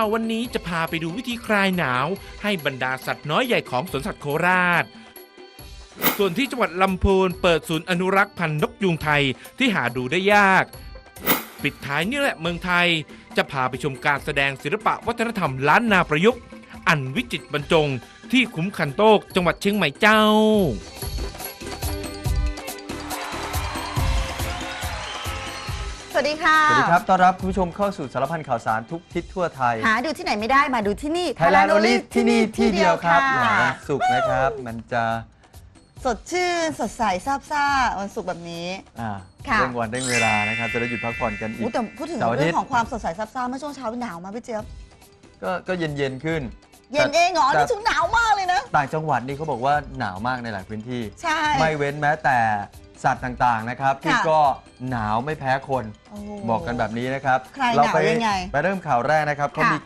ข่าววันนี้จะพาไปดูวิธีคลายหนาว ให้บรรดาสัตว์น้อยใหญ่ของสวนสัตว์โคราช ส่วนที่จังหวัดลำพูนเปิดศูนย์อนุรักษ์พันธุ์นกยูงไทยที่หาดูได้ยาก ปิดท้ายนี่แหละเมืองไทย จะพาไปชมการแสดงศิลปะวัฒนธรรมล้านนาประยุกต์ อันวิจิตรบรรจง ที่คุ้มขันโตกจังหวัดเชียงใหม่เจ้า วัสดีค่ะ สวัสดีครับ ต้อนรับคุณผู้ชมเข้าสู่สารพันข่าวสารทุกทิศทั่วไทย หาดูที่ไหนไม่ได้มาดูที่นี่ไทยแลนด์โอลิที่นี่ที่เดียวครับะวันศุกร์นะครับ มันจะสดชื่นสดใสซาบซ่าวันศุกร์แบบนี้อ่าค่ะเร่งวันเร่งเวลานะครับ จะได้หยุดพักผ่อนกันอีอู้กแต่พูดถึงเสาร์อาทิตย์เรื่องของความสดใสซาบซ่าเมื่อช่วงเช้าหนาวมาพี่เจี๊ยบก็ก็เย็นเย็นๆขึ้น เย็นเองเหรอแต่นี่ถึงหนาวมากเลยนะ ต่างจังหวัดนี่เขาบอกว่าหนาวมากในหลายพื้นที่ ใช่ ไม่เว้นแม้แต่ สัตว์ต่างๆนะครับที่ค่ะก็หนาวไม่แพ้คนโอ้โหบอกกันแบบนี้นะครับคลายหนาวเราไปยังไงไปเริ่มข่าวแรกนะครับเขาค่ะมี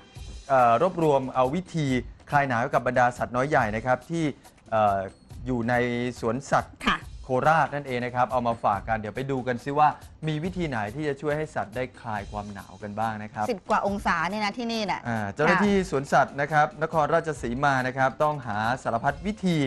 เอ่อรวบรวมเอาวิธีคลายหนาวให้กับบรรดาสัตว์น้อยใหญ่นะครับที่เอ่ออยู่ในสวนสัตว์ค่ะโคราชนั่นเองนะครับ เอามาฝากกันเดี๋ยวไปดูกันซิว่า มีวิธีไหนที่จะช่วยให้สัตว์ได้คลายความหนาวกันบ้างนะครับสิบกว่าองศาเนี่ยนะที่นี่น่ะอ่าเจ้าหน้าที่สวนสัตว์นะครับ นครราชสีมานะครับ ต้องหาสารพัดวิธี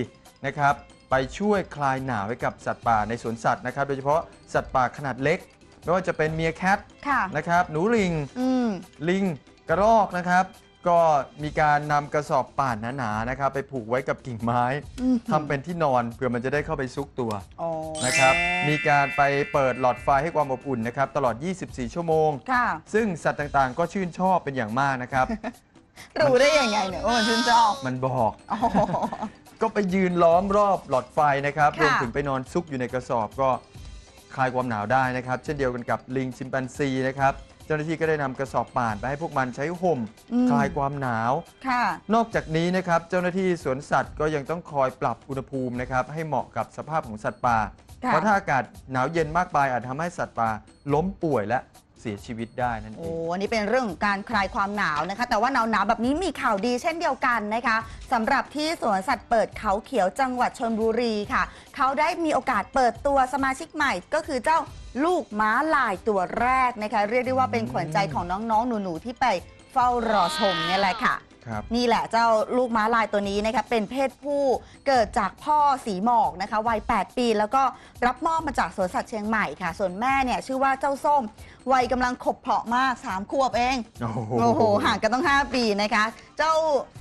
นะครับ ไปช่วยคลายหนาวให้กับสัตว์ป่าในสวนสัตว์นะครับ โดยเฉพาะสัตว์ป่าขนาดเล็ก ไม่ว่าจะเป็นเมียแคทค่ะ นะครับ หนูลิง อืม ลิงกระรอกนะครับ ก็มีการนำกระสอบป่านหนาๆนะครับ ไปผูกไว้กับกิ่งไม้อืม ทำเป็นที่นอนเพื่อมันจะได้เข้าไปซุกตัว อ๋อนะครับ มีการไปเปิดหลอดไฟให้ความอบอุ่นนะครับ ตลอด 24 ชั่วโมง ค่ะ ซึ่งสัตว์ต่างๆ ก็ชื่นชอบเป็นอย่างมากนะครับ รู้ได้ยังไงเนี่ยว่ามันชื่นชอบมันบอก โอ้โห ก็ไปยืนล้อมรอบหลอดไฟนะครับค่ะ รวมถึงไปนอนซุกอยู่ในกระสอบก็คลายความหนาวได้นะครับ เช่นเดียวกันกับลิงชิมแปนซีนะครับ เจ้าหน้าที่ก็ได้นำกระสอบป่านไปให้พวกมันใช้ห่มอืมคลายความหนาว ค่ะ นอกจากนี้นะครับเจ้าหน้าที่สวนสัตว์ก็ยังต้องคอยปรับอุณหภูมินะครับให้เหมาะกับสภาพของสัตว์ป่า ค่ะ เพราะถ้าอากาศหนาวเย็นมากไปอาจทำให้สัตว์ป่าล้มป่วยและเสียชีวิตได้นั่นเอโอ้ง อันนี้เป็นเรื่องของการคลายความหนาวนะคะ แต่ว่าหนาวหนาวๆแบบนี้มีข่าวดีเช่นเดียวกันนะคะสำหรับที่สวนสัตว์เปิดเขาเขียวจังหวัดชนบุรีค่ะ เขาได้มีโอกาสเปิดตัวสมาชิกใหม่ ก็คือเจ้าลูกม้าลายตัวแรกนะคะ เรียกได้ว่าเป็นขวัญใจของน้องๆ หนูๆ ที่ไปเฝ้ารอชมเนี่ยแหละค่ะ ครับ นี่แหละเจ้าลูกม้าลายตัวนี้นะคะเป็นเพศผู้เกิดจากพ่อสีหมอกนะคะวัย 8 ปี แล้วก็รับมอบมาจากสวนสัตว์เชียงใหม่ค่ะ ส่วนแม่เนี่ยชื่อว่าเจ้าส้ม วัยกำลังขบเพาะมาก 3 ขวบเองโอ้โหโอ้โหห่างกันต้อง 5 ปีนะคะ เจ้า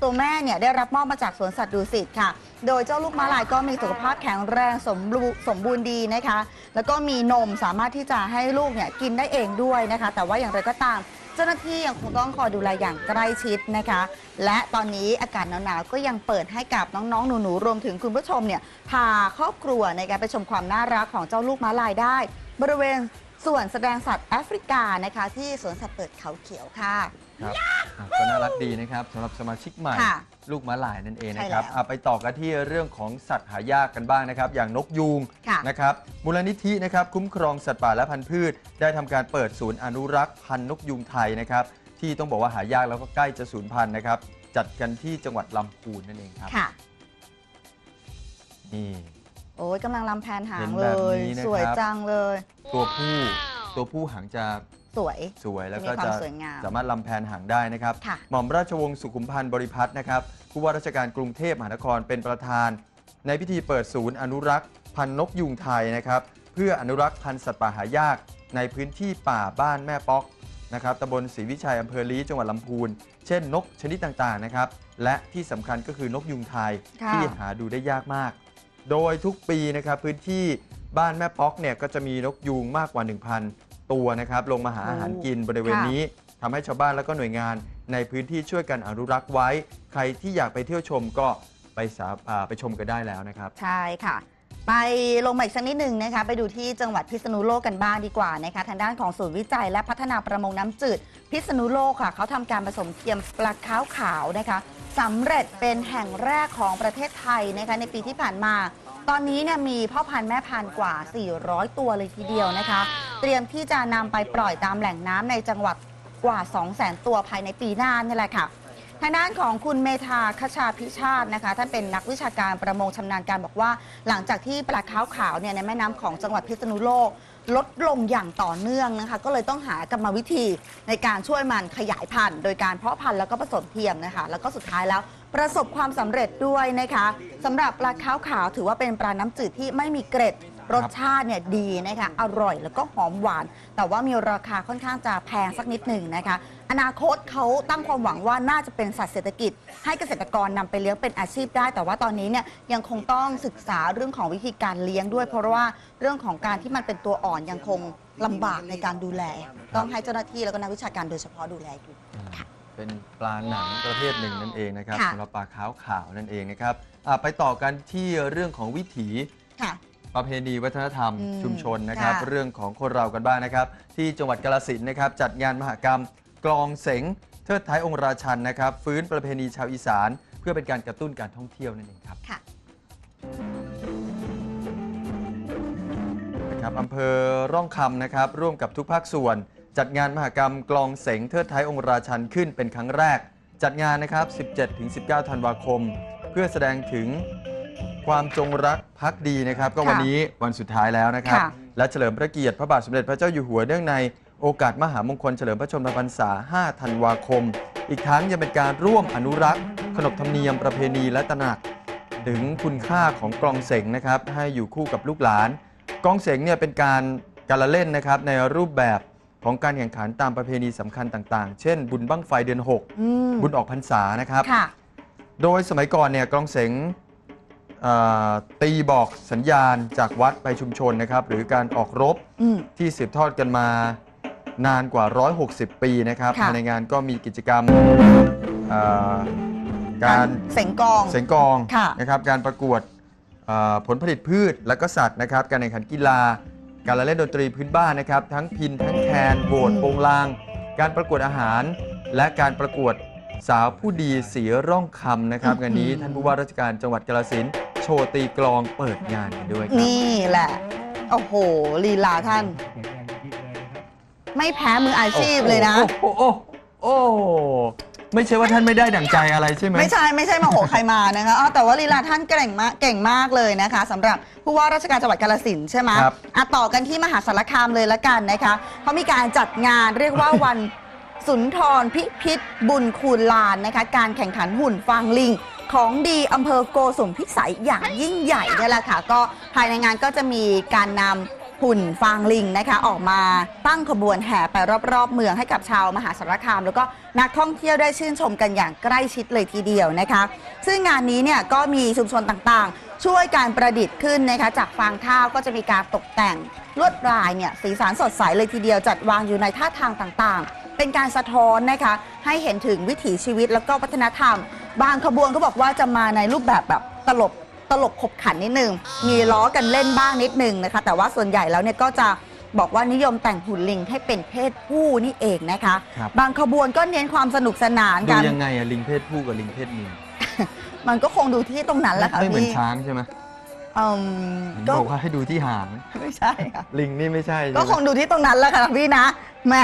ตัวแม่เนี่ยได้รับมอบมาจากสวนสัตว์ดูสิตค่ะ โดยเจ้าลูกม้าลายก็มีสุขภาพแข็งแรงสมบูรณ์สมบูรณ์ดีนะคะ แล้วก็มีนมสามารถที่จะให้ลูกเนี่ยกินได้เองด้วยนะคะ แต่ว่าอย่างไรก็ตาม เจ้าหน้าที่ยังคงต้องคอยดูแลอย่างใกล้ชิดนะคะ และตอนนี้อากาศหนาวๆก็ยังเปิดให้กับน้องๆหนูๆรวมถึงคุณผู้ชมเนี่ยพาครอบครัวในการไปชมความน่ารักของเจ้าลูกม้าลายได้ บริเวณส่วนแสดงสัตว์แอฟริกานะคะ ที่สวนสัตว์เปิดเขาเขียวค่ะ ครับอะก็น่ารักดีนะครับสำหรับสมาชิกใหม่ ค่ะลูกม้าลายนั่นเองใช่นะครับแล้วอะไปต่อกันที่เรื่องของสัตว์หายากกันบ้างนะครับ อย่างนกยูงค่ะ นะครับมูลนิธินะครับคุ้มครองสัตว์ป่าและพันธุ์พืช ได้ทำการเปิดศูนย์อนุรักษ์พันธุ์นกยูงไทยนะครับที่ต้องบอกว่าหายากแล้วก็ใกล้จะสูญพันธุ์นะครับจัดกันที่จังหวัดลำพูนนั่นเองครับค่ะ นี่ โอ้ยกำลังลำแพนหาเห็งนเลแบบย นี้นะครับ สวยจังเลย ตัวผู้ตัวผู้หางจะ สวย สวยแล้วมีก็ความจะสวยงามสามารถลำแพนหางได้นะครับค่ะหม่อมราชวงศ์สุขุมพันธ์บริพัตรนะครับผู้ว่าราชการกรุงเทพมหานครเป็นประธาน ในพิธีเปิดศูนย์อนุรักษ์ พันธุ์นกยูงไทยนะครับ เพื่ออนุรักษ์พันธุ์สัตว์ป่าหายาก ในพื้นที่ป่าบ้านแม่ป๊อกนะครับตำบลศรีวิชัยอำเภอลี้จังหวัดลำพูน เช่นนกชนิดต่างๆนะครับ และที่สำคัญก็คือนกยูงไทยค่ะที่หาดูได้ยากมาก โดยทุกปีนะครับพื้นที่บ้านแม่ป๊อกเนี่ยก็จะมีนกยูงมากกว่า 1,000 ตัวนะครับลงมาหาอาหารกินบริเวณนี้ทำให้ชาวบ้านแล้วก็หน่วยงานในพื้นที่ช่วยกันอนุรักษ์ไว้ ใครที่อยากไปเที่ยวชมก็ไปสาอ่าไปชมกันได้แล้วนะครับ ใช่ค่ะ ไปลงมาอีกสักนิดหนึ่งนะคะ ไปดูที่จังหวัดพิษณุโลกกันบ้างดีกว่านะคะ ทางด้านของศูนย์วิจัยและพัฒนาประมงน้ำจืด พิษณุโลกค่ะ เขาทำการผสมเทียมปลาขาวขาวนะคะสำเร็จเป็นแห่งแรกของประเทศไทยนะคะในปีที่ผ่านมา ตอนนี้เนี่ยมีพ่อพันธุ์แม่พันธุ์กว่า 400 ตัวเลยทีเดียวนะคะเตรียมที่จะนำไปปล่อยตามแหล่งน้ำในจังหวัดกว่า 200,000 ตัวภายในปีหน้านี่แหละค่ะทางด้านของคุณเมธาคชาพิชาตินะคะท่านเป็นนักวิชาการประมงชำนาญการบอกว่า หลังจากที่ปลาขาวขาวเนี่ยในแม่น้ำของจังหวัดพิษณุโลก ลดลงอย่างต่อเนื่องนะคะ ก็เลยต้องหากรรมวิธีในการช่วยมันขยายพันธุ์ โดยการเพาะพันธุ์แล้วก็ผสมเทียมนะคะ แล้วก็สุดท้ายแล้วประสบความสำเร็จด้วยนะคะสำหรับปลาขาวขาวถือว่าเป็นปลาน้ำจืดที่ไม่มีเกร็ด รสชาติเนี่ยดีนะคะอร่อยแล้วก็หอมหวาน แต่ว่ามีราคาค่อนข้างจะแพงสักนิดหนึ่งนะคะ อนาคตเขาตั้งความหวังว่าน่าจะเป็นสัตว์เศรษฐกิจ ให้เกษตรกรนำไปเลี้ยงเป็นอาชีพได้ แต่ว่าตอนนี้เนี่ยยังคงต้องศึกษาเรื่องของวิธีการเลี้ยงด้วย เพราะว่าเรื่องของการที่มันเป็นตัวอ่อนยังคงลำบากในการดูแล ต้องให้เจ้าหน้าที่แล้วก็นักวิชาการโดยเฉพาะดูแลอยู่ เป็นปลาหนังประเภทหนึ่งนั่นเองนะครับค่ะ สำหรับปลาขาวขาวนั่นเองนะครับอะไปต่อกันที่เรื่องของวิถี ค่ะ ประเพณีวัฒนธรรมอืมชุมชนนะครับ ค่ะ เรื่องของคนเรากันบ้างนะครับ ที่จังหวัดกาลสินธุ์นะครับ จัดงานมหกรรม กลองเสงเทิดท้ายองค์ราชันนะครับ ฟื้นประเพณีชาวอีสาน เพื่อเป็นการกระตุ้นการท่องเที่ยวนั่นเองครับ ค่ะ นะครับอำเภอร่องคำนะครับร่วมกับทุกภาคส่วน จัดงานมหกรรมกลองเสงเทิดท้ายองค์ราชันขึ้นเป็นครั้งแรก จัดงานนะครับ 17-19 ธันวาคม เพื่อแสดงถึง ความจงรักภักดีนะครับ ก็วันนี้วันสุดท้ายแล้วนะครับ ค่ะ และเฉลิมพระเกียรติพระบาทสมเด็จพระเจ้าอยู่หัวเนื่องในโอกาสมหามงคลเฉลิมพระชนมพรรษา 5 ธันวาคม อีกทั้งยังเป็นการร่วมอนุรักษ์ ขนบธรรมเนียมประเพณีและตระหนัก ถึงคุณค่าของกลองเสงนะครับ ให้อยู่คู่กับลูกหลาน กลองเสงเนี่ยเป็นการการละเล่นนะครับในรูปแบบของการแข่งขันตามประเพณีสำคัญต่าง ๆ เช่น บุญบั้งไฟเดือนอืม6บุญออกพรรษานะครับ ค่ะ โดยสมัยก่อนเนี่ยกลองเสงเอ่อ ตีบอกสัญญาณจากวัดไปชุมชนนะครับ หรือการออกรบอืมที่สืบทอดกันมานานกว่า 160 ปีนะครับค่ะภายในงานก็มีกิจกรรมเอ่อการเสงกองเสียงกลองค่ะนะครับ การประกวดเอ่อผลผลิตพืชและก็สัตว์นะครับ การแข่งขันกีฬา การละเล่นดนตรีพื้นบ้านนะครับ ทั้งพินทั้งแคนโบดอืมโปงลาง การประกวดอาหาร และการประกวดสาวผู้ดีสีร่องคำนะครับงานนี้ท่านผู้ว่าราชการจังหวัดกาฬสินธุ์ โชว์ตีกลองเปิดงานกันด้วยครับนี่แหละ โอ้โหลีลาท่าน ไม่แพ้มืออาชีพเลยนะ โอ้โหโอ้โหไม่ใช่ว่าท่านไม่ได้ดั่งใจอะไรใช่ไหม ไม่ใช่ไม่ใช่มาโหใครมานะคะอ๋อแต่ว่าลีลาท่านเก่งมากเก่งมากเลยนะคะสำหรับผู้ว่าราชการจังหวัดกาฬสินธุ์ใช่ไหมครับ อะต่อกันที่มหาสารคามเลยละกันนะคะเขามีการจัดงานเรียกว่าวัน สุนทรพิพิธบุญคูณลานนะคะ การแข่งขันหุ่นฟางลิง ของดีอำเภอโกสุมพิสัยอย่างยิ่งใหญ่นี่แหละค่ะ ก็ภายในงานก็จะมีการนำหุ่นฟางลิงนะคะ ออกมาตั้งขบวนแห่ไปรอบๆ เมืองให้กับชาวมหาสารคาม แล้วก็นักท่องเที่ยวได้ชื่นชมกันอย่างใกล้ชิดเลยทีเดียวนะคะ ซึ่งงานนี้เนี่ยก็มีชุมชนต่างๆ ช่วยการประดิษฐ์ขึ้นนะคะจากฟางข้าวก็จะมีการตกแต่งลวดลายเนี่ยสีสันสดใสเลยทีเดียวจัดวางอยู่ในท่าทางต่างๆ เป็นการสะท้อนนะคะ ให้เห็นถึงวิถีชีวิตแล้วก็วัฒนธรรม บางขบวนก็บอกว่าจะมาในรูปแบบแบบตลกตลกขบขันนิดนึง มีล้อกันเล่นบ้างนิดนึงนะคะ แต่ว่าส่วนใหญ่แล้วเนี่ยก็จะบอกว่านิยมแต่งหุ่นลิงให้เป็นเพศผู้นี่เองนะคะ ครับ บางขบวนก็เน้นความสนุกสนานดูกัน ยังไงอะลิงเพศผู้กับลิงเพศเมียมันก็คงดูที่ตรงนั้นแหละค่ะไม่เหมือนพี่ช้างใช่ไหมอืมก็ บอกว่าให้ดูที่หาง ไม่ใช่ค่ะ ลิงนี่ไม่ใช่ใช่ไหม ก็คงดูที่ตรงนั้นแหละค่ะพี่นะแม่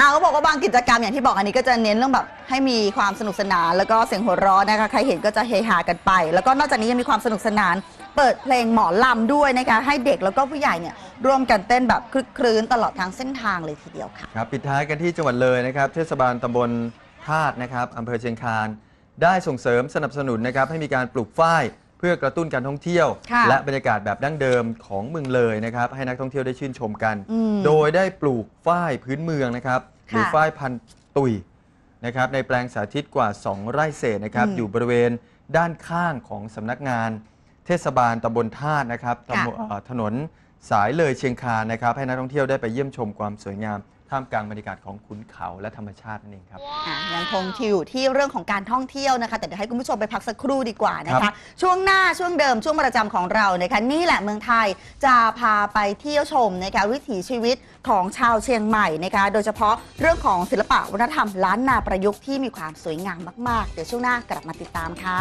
อาก็บอกว่าบางกิจกรรมอย่างที่บอกอันนี้ก็จะเน้นเรื่องแบบให้มีความสนุกสนาน แล้วก็เสียงหัวเราะนะคะใครเห็นก็จะเฮฮากันไป แล้วก็นอกจากนี้ยังมีความสนุกสนาน เปิดเพลงหมอลำด้วยนะคะให้เด็กแล้วก็ผู้ใหญ่เนี่ยร่วมกันเต้นแบบคลึกครื้นตลอดทางเส้นทางเลยทีเดียวค่ะ ครับปิดท้ายกันที่จังหวัดเลยนะครับ เทศบาลตำบลธาตุนะครับอำเภอเชียงคานได้ส่งเสริมสนับสนุนนะครับให้มีการปลูกฝ้าย เพื่อกระตุ้นการท่องเที่ยว ค่ะและบรรยากาศแบบดั้งเดิมของเมืองเลยนะครับ ให้นักท่องเที่ยวได้ชื่นชมกัน อืมโดยได้ปลูกฝ้ายพื้นเมืองนะครับหรือค่ะฝ้ายพันธุ์ตุยนะครับในแปลงสาธิตกว่า 2 ไร่เศษนะครับอืมอยู่บริเวณด้านข้างของสำนักงาน เทศบาลตำบลธาตุนะครับตำบลค่ะ เอ่อถนนสายเลยเชียงคานนะครับให้นักท่องเที่ยวได้ไปเยี่ยมชมความสวยงาม ท่ามกลางบรรยากาศของขุนเขาและธรรมชาตินั่นเองครับ อะยังคงอยู่ที่เรื่องของการท่องเที่ยวนะคะ แต่เดี๋ยวให้คุณผู้ชมไปพักสักครู่ดีกว่านะครัคะบ ช่วงหน้าช่วงเดิมช่วงประจำของเรานะคะนี่แหละเมืองไทยจะพาไปเที่ยวชมนะคะวิถีชีวิตของชาวเชียงใหม่นะคะโดยเฉพาะเรื่องของศิลปะวัฒนธรรมล้านนาประยุกต์ที่มีความสวยงามมากๆ เดี๋ยวช่วงหน้ากลับมาติดตามค่ะ